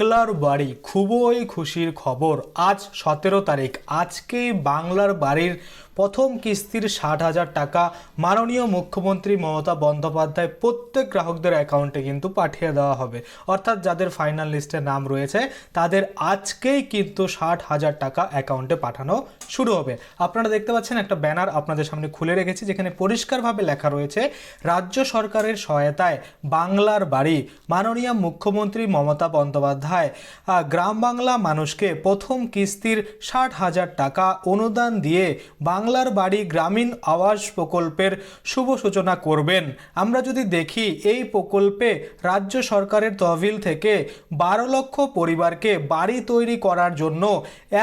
বাংলার বাড়ি খুবই খুশির খবর। আজ সতেরো তারিখ। আজকে বাংলার বাড়ির প্রথম কিস্তির ষাট হাজার টাকা মাননীয় মুখ্যমন্ত্রী মমতা বন্দ্যোপাধ্যায় প্রত্যেক গ্রাহকদের অ্যাকাউন্টে কিন্তু পাঠিয়ে দেওয়া হবে। অর্থাৎ যাদের ফাইনাল লিস্টে নাম রয়েছে, তাদের আজকেই কিন্তু ষাট হাজার টাকা অ্যাকাউন্টে পাঠানো শুরু হবে। আপনারা দেখতে পাচ্ছেন একটা ব্যানার আপনাদের সামনে খুলে রেখেছি, যেখানে পরিষ্কারভাবে লেখা রয়েছে, রাজ্য সরকারের সহায়তায় বাংলার বাড়ি। মাননীয় মুখ্যমন্ত্রী মমতা বন্দ্যোপাধ্যায় গ্রাম বাংলা মানুষকে প্রথম কিস্তির ষাট হাজার টাকা অনুদান দিয়ে বাংলার বাড়ি গ্রামীণ আবাস প্রকল্পের শুভ সূচনা করবেন। আমরা যদি দেখি, এই প্রকল্পে রাজ্য সরকারের তহবিল থেকে বারো লক্ষ পরিবারকে বাড়ি তৈরি করার জন্য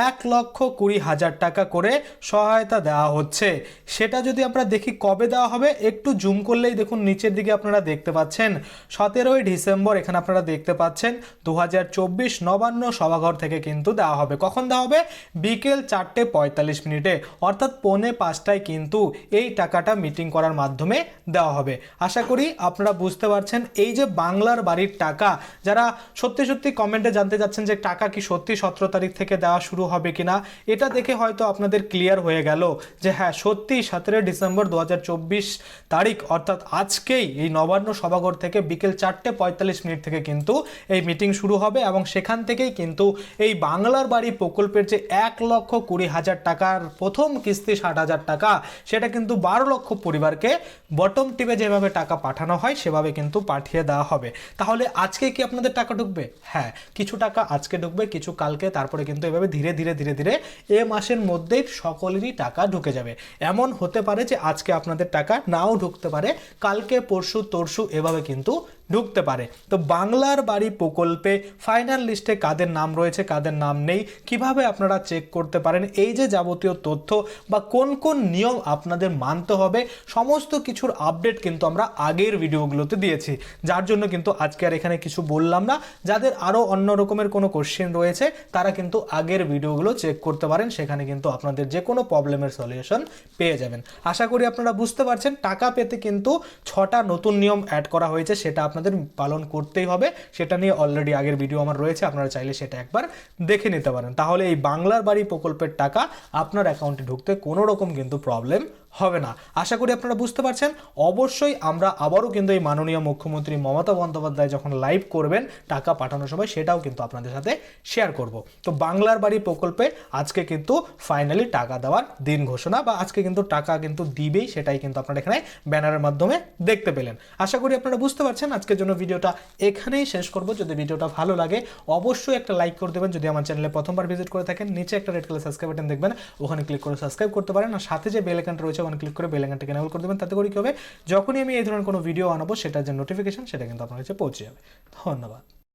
এক লক্ষ কুড়ি হাজার টাকা করে সহায়তা দেওয়া হচ্ছে। সেটা যদি আমরা দেখি, কবে দেওয়া হবে? একটু জুম করলেই দেখুন, নিচের দিকে আপনারা দেখতে পাচ্ছেন। সতেরোই ডিসেম্বর এখানে আপনারা দেখতে পাচ্ছেন দু হাজার চব্বিশ নবান্ন সভাঘর থেকে কিন্তু দেওয়া হবে। কখন দেওয়া হবে? বিকেল চারটে পঁয়তাল্লিশ মিনিটে। অর্থাৎ পৌনে পাঁচটায় কিন্তু এই টাকাটা মিটিং করার মাধ্যমে দেওয়া হবে। আশা করি আপনারা বুঝতে পারছেন এই যে বাংলার বাড়ির টাকা, যারা সত্যি সত্যি কমেন্টে জানতে চাচ্ছেন যে টাকা কি সত্যি সতেরো তারিখ থেকে দেওয়া শুরু হবে কিনা, এটা দেখে হয়তো আপনাদের ক্লিয়ার হয়ে গেল যে হ্যাঁ সত্যি সতেরোই ডিসেম্বর দু হাজার চব্বিশ তারিখ, অর্থাৎ আজকেই এই নবান্ন সভাঘর থেকে বিকেল চারটে পঁয়তাল্লিশ মিনিট থেকে কিন্তু এই মিটিং শুরু হবে এবং সেখান থেকেই কিন্তু এই বাংলার বাড়ি প্রকল্পের যে এক লক্ষ কুড়ি হাজার টাকার প্রথম কিস্তি ষাট হাজার টাকা। সেটা কিন্তু বারো লক্ষ পরিবারকে বটম টিপে যেভাবে টাকা পাঠানো হয়, সেভাবে কিন্তু পাঠিয়ে দেওয়া হবে। তাহলে আজকে কি আপনাদের টাকা ঢুকবে? হ্যাঁ কিছু টাকা আজকে ঢুকবে, কিছু কালকে, তারপরে কিন্তু এভাবে ধীরে ধীরে ধীরে ধীরে এ মাসের মধ্যেই সকলেরই টাকা ঢুকে যাবে। এমন হতে পারে যে আজকে আপনাদের টাকা নাও ঢুকতে পারে, কালকে, পরশু, তরশু এভাবে কিন্তু ঢুকতে পারে। তো বাংলার বাড়ি প্রকল্পে ফাইনাল লিস্টে কাদের নাম রয়েছে, কাদের নাম নেই, কীভাবে আপনারা চেক করতে পারেন, এই যে যাবতীয় তথ্য বা কোন কোন নিয়ম আপনাদের মানতে হবে, সমস্ত কিছুর আপডেট কিন্তু আমরা আগের ভিডিওগুলোতে দিয়েছি। যার জন্য কিন্তু আজকে আর এখানে কিছু বললাম না। যাদের আরও অন্য রকমের কোনো কোশ্চেন রয়েছে, তারা কিন্তু আগের ভিডিওগুলো চেক করতে পারেন, সেখানে কিন্তু আপনাদের যে কোনো প্রবলেমের সলিউশন পেয়ে যাবেন। আশা করি আপনারা বুঝতে পারছেন, টাকা পেতে কিন্তু ছটা নতুন নিয়ম অ্যাড করা হয়েছে, সেটা আপনাদের পালন করতেই হবে। সেটা নিয়ে অলরেডি আগের ভিডিও আমার রয়েছে, আপনারা চাইলে সেটা একবার দেখে নিতে পারেন। তাহলে এই বাংলার বাড়ি প্রকল্পের টাকা আপনার অ্যাকাউন্টে ঢুকতে কোনো রকম কিন্তু প্রবলেম হবে না। আশা করি আপনারা বুঝতে পারছেন। অবশ্যই আমরা আবারও কিন্তু এই মাননীয় মুখ্যমন্ত্রী মমতা বন্দ্যোপাধ্যায় যখন লাইভ করবেন, টাকা পাঠানোর সময় সেটাও কিন্তু আপনাদের সাথে শেয়ার করব। তো বাংলার বাড়ি প্রকল্পে আজকে কিন্তু ফাইনালি টাকা দেওয়ার দিন ঘোষণা বা আজকে কিন্তু টাকা কিন্তু দিবেই সেটাই কিন্তু আপনারা এখানে ব্যানারের মাধ্যমে দেখতে পেলেন। আশা করি আপনারা বুঝতে পারছেন। আজকের জন্য ভিডিওটা এখানেই শেষ করব। যদি ভিডিওটা ভালো লাগে, অবশ্যই একটা লাইক করে দেবেন। যদি আমার চ্যানেলে প্রথমবার ভিজিট করে থাকেন, নিচে একটা রেড কালার সাবস্ক্রাইব বাটন দেখবেন, ওখানে ক্লিক করে সাবস্ক্রাইব করতে পারেন। আর সাথে যে বেল আইকনটা রয়েছে ওখানে ক্লিক করে বেল আইকনটাকে এনেবল করে দেবেন। তাতে করে কি হবে? যখনই আমি এই ধরনের কোনো ভিডিও আনাবো, সেটার যে নোটিফিকেশন সেটা কিন্তু আপনার কাছে পৌঁছে যাবে। ধন্যবাদ।